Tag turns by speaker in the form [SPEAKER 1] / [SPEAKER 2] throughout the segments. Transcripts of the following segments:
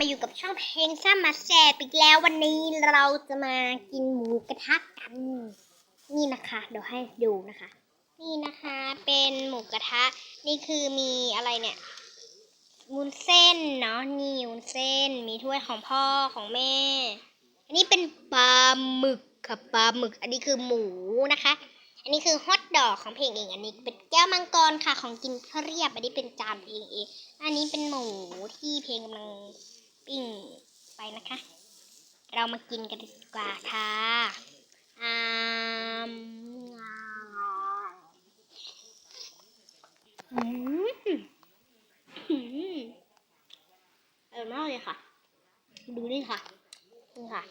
[SPEAKER 1] มาอยู่กับช่องเพลงซ้ำมาแสบอีกแล้ววันนี้เราจะมากินหมูกระทะกัน นี่นะคะ เดี๋ยวให้ดูนะคะ นี่นะคะเป็นหมูกระทะ นี่คือมีอะไรเนี่ยวุ้นเส้นเนาะนี่วุ้นเส้น มีถ้วยของพ่อของแม่ อันนี้เป็นปลาหมึกค่ะปลาหมึก อันนี้คือหมูนะคะ อันนี้คือฮอทดอกของเพลงเอง อันนี้เป็นแก้วมังกรค่ะของกินเรียบ อันนี้เป็นจานเพลงเอง อันนี้เป็นหมูที่เพลงกำลัง ปิ้งไปนะคะ เรามากินกันดีกว่าค่ะอ่ามอืมอร่อยมากเลยค่ะ ดูนี่ค่ะ นี่ค่ะ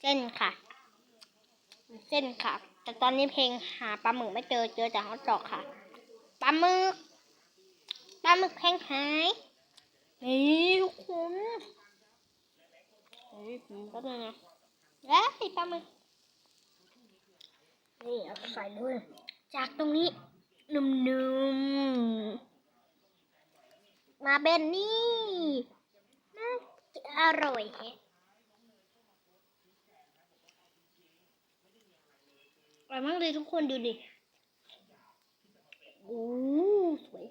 [SPEAKER 1] เส้นค่ะ เส้นค่ะ แต่ตอนนี้เพลงหาปลาหมึกไม่เจอ เจอแต่ฮอตดอกค่ะ ปลาหมึก ปลาหมึกเพลงหาย นี่ทุกคนเฮ้ยผมก็เลยนะแล้วไอ้ปลาหมึกนี่เอาใส่ด้วยจากตรงนี้นุ่มๆมาเบนนี่น่าอร่อยแฮะอร่อยมากเลยทุกคนดูดิโอ้สวย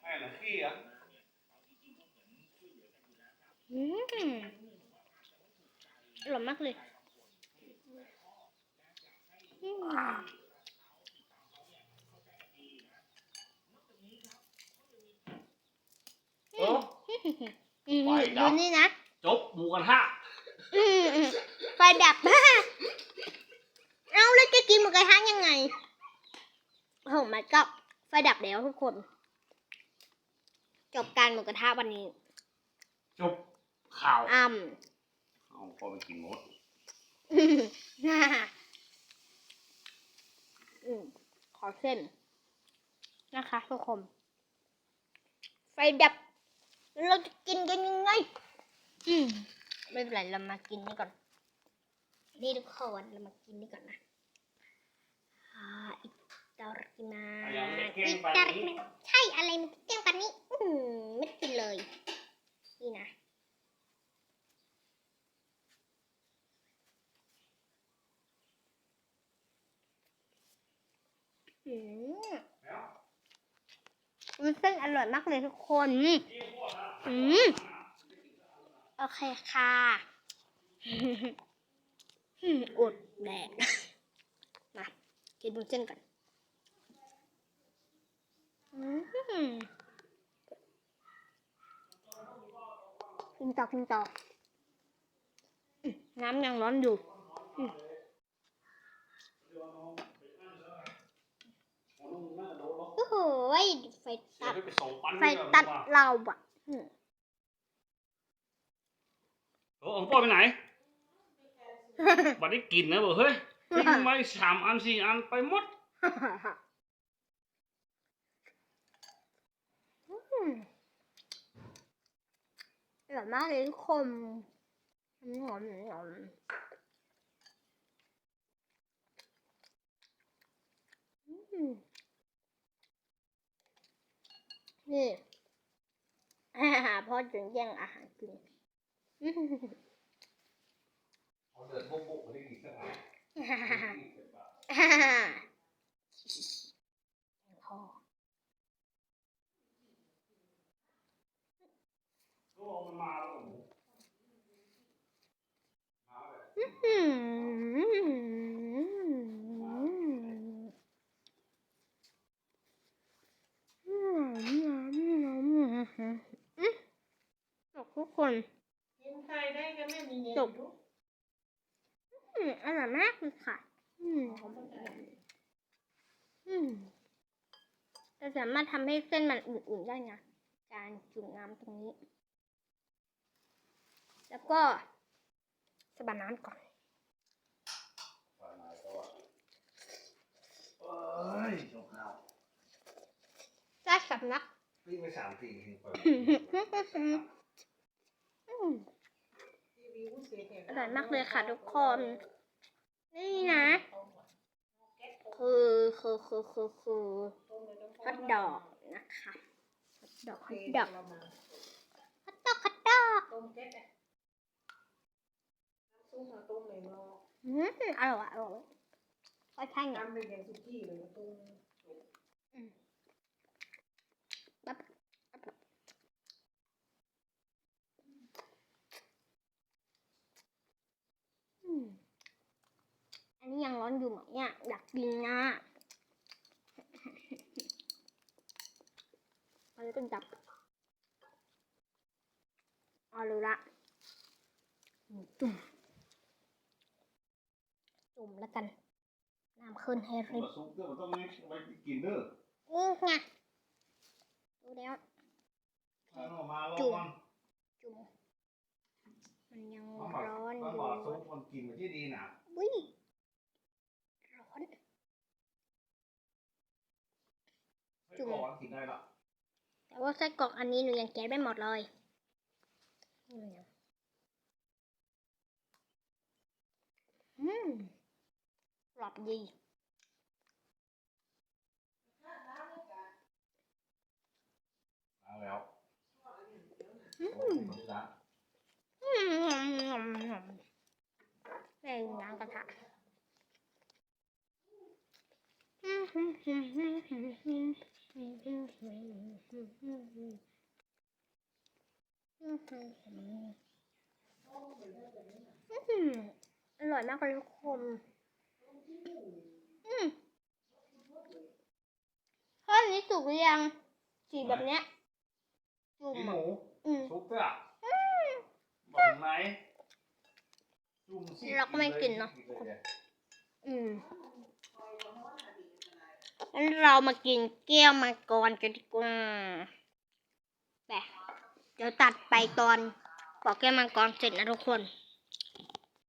[SPEAKER 2] แม่น่ะขี้อะ
[SPEAKER 1] อืมอร่อยมากเลยอืม
[SPEAKER 2] เออ
[SPEAKER 1] อืม
[SPEAKER 2] ไฟดั
[SPEAKER 1] ดู
[SPEAKER 2] บ
[SPEAKER 1] นี่นะ
[SPEAKER 2] จบหมูกระทะ
[SPEAKER 1] อืมอืมไฟดับมากเอาแล้วจะกินหมูกระทะยังไงโอ้ my god ไฟดับแล้วทุกคน จบการหมูกระทะวันนี้
[SPEAKER 2] จบ ข่าว
[SPEAKER 1] อ้ำ
[SPEAKER 2] เอาพอไปกินหมด
[SPEAKER 1] อืมน่าอืมขอเส้น นะคะทุกคนไฟดับ เราจะกินกันยังไง อืมไม่เป็นไรเรามากินนี่ก่อน นี่ทุกคนเรามากินนี่ก่อนนะอ่าอิตาลิมาอิตาลิมาใช่อะไรมันเตี้ยงปันนี้ อืมไม่กินเลย นี่นะ อืมวุ้นเส้นอร่อยมากเลยทุกคน อืมโอเคค่ะอดแดกมากินวุ้นเส้นก่อนอืมกินต่อกินต่อน้ำยังร้อนอยู่ อืมโอ้โหไฟตัด
[SPEAKER 2] ไปส่งปัน
[SPEAKER 1] ไฟตัดเราอะอืม
[SPEAKER 2] เออของพ่อไปไหน บัดได้กินนะบอกเฮ้ยทิ้งไว้สามอันสี่อันไปหมด
[SPEAKER 1] อืมอร่อยมากเลยทุกคนหอมหอมอืม นี่อาหารพ่อจึงแย่งอาหารกินอืม
[SPEAKER 2] เดินบุกบุกได้กี่สักอัน
[SPEAKER 1] ฮ่าฮ่าฮ่าฮ่าฮ่าพ่อ
[SPEAKER 2] ก็มันมาแล้วหมู
[SPEAKER 1] อืมทุก คน
[SPEAKER 3] กินไข่ได้ก็ไม่มีเงิน
[SPEAKER 1] จบอืมอร่อยมากเลยค่ะ อืมอืมเราสามารถทำให้เส้นมันอุ่นๆได้นะ การจุ่มน้ำตรงนี้ แล้วก็สะบัดน้ำก่อน
[SPEAKER 2] เอ้ยจบข่าว
[SPEAKER 1] ได้สำนัก
[SPEAKER 2] วิ่งไปสามสี่ทีไป
[SPEAKER 1] อืม
[SPEAKER 3] รีวิวเสียแหง
[SPEAKER 1] อร่อยมากเลยค่ะทุกคน นี่นะ คือคือคือคือคือฮอทดอกนะคะฮอทดอก
[SPEAKER 3] เท
[SPEAKER 1] ดอก
[SPEAKER 3] เรามา
[SPEAKER 1] ฮัตดอกฮัตดอก
[SPEAKER 3] ต้มแก๊สอะน้ำซุปเราต้มในหม้อ
[SPEAKER 1] อืมอร่อยอร่อยก็ใช่ไง
[SPEAKER 3] ทำเป็นอย่างสุกี้เลยต้ม
[SPEAKER 1] แบบอืม อันนี้ยังร้อนอยู่ไหมเนี่ยอยากกินนะอันนี้ต้องจับเอาเลยละอืมจุ่มจุ่มแล้วกันน้ำขึ้นให้
[SPEAKER 2] มั
[SPEAKER 1] ริ
[SPEAKER 2] น
[SPEAKER 1] บ
[SPEAKER 2] สุกเด้อมันต้องมีไว้กินเด้อ
[SPEAKER 1] นี่ไงดูแล้ว
[SPEAKER 2] เอาออกมาลอง
[SPEAKER 1] จุ่ม
[SPEAKER 2] มัน
[SPEAKER 1] จุ่มมันยัง
[SPEAKER 2] มันบอก
[SPEAKER 1] ร้อนอ
[SPEAKER 2] มัน
[SPEAKER 1] ยู่
[SPEAKER 2] บอกสุกมันกินมันที่ดีนะ
[SPEAKER 1] อุ้ยร้อน จุ่
[SPEAKER 2] จุ่
[SPEAKER 1] ม
[SPEAKER 2] มก่อนกินได้ละ
[SPEAKER 1] แต่ว่าไส้กรอกอันนี้หนูยังแกะไม่หมดเลยนี่มันยังอืมกรอบดี
[SPEAKER 2] เอาแล้ว
[SPEAKER 1] อื
[SPEAKER 2] โอ้
[SPEAKER 1] ม
[SPEAKER 2] ยละ
[SPEAKER 1] อืมใส่น้ำกระทะอร่อยมากเลยทุกคนอืมข้าวนี้สุกหรือยังสีแบบเนี้ยจุ่ม
[SPEAKER 2] กินห
[SPEAKER 1] อะ
[SPEAKER 2] มู
[SPEAKER 1] อืม
[SPEAKER 2] สุกเด้อบอกไหนจุ่มสิ
[SPEAKER 1] เราก็ไม่กินเนอะ
[SPEAKER 2] เลย
[SPEAKER 1] อืมงั้นเรามากินแก้วมังกรกันดีกว่าแบบเดี๋ยวตัดไปตอนปอกแก้วมังกรเสร็จนะทุกคน
[SPEAKER 2] เ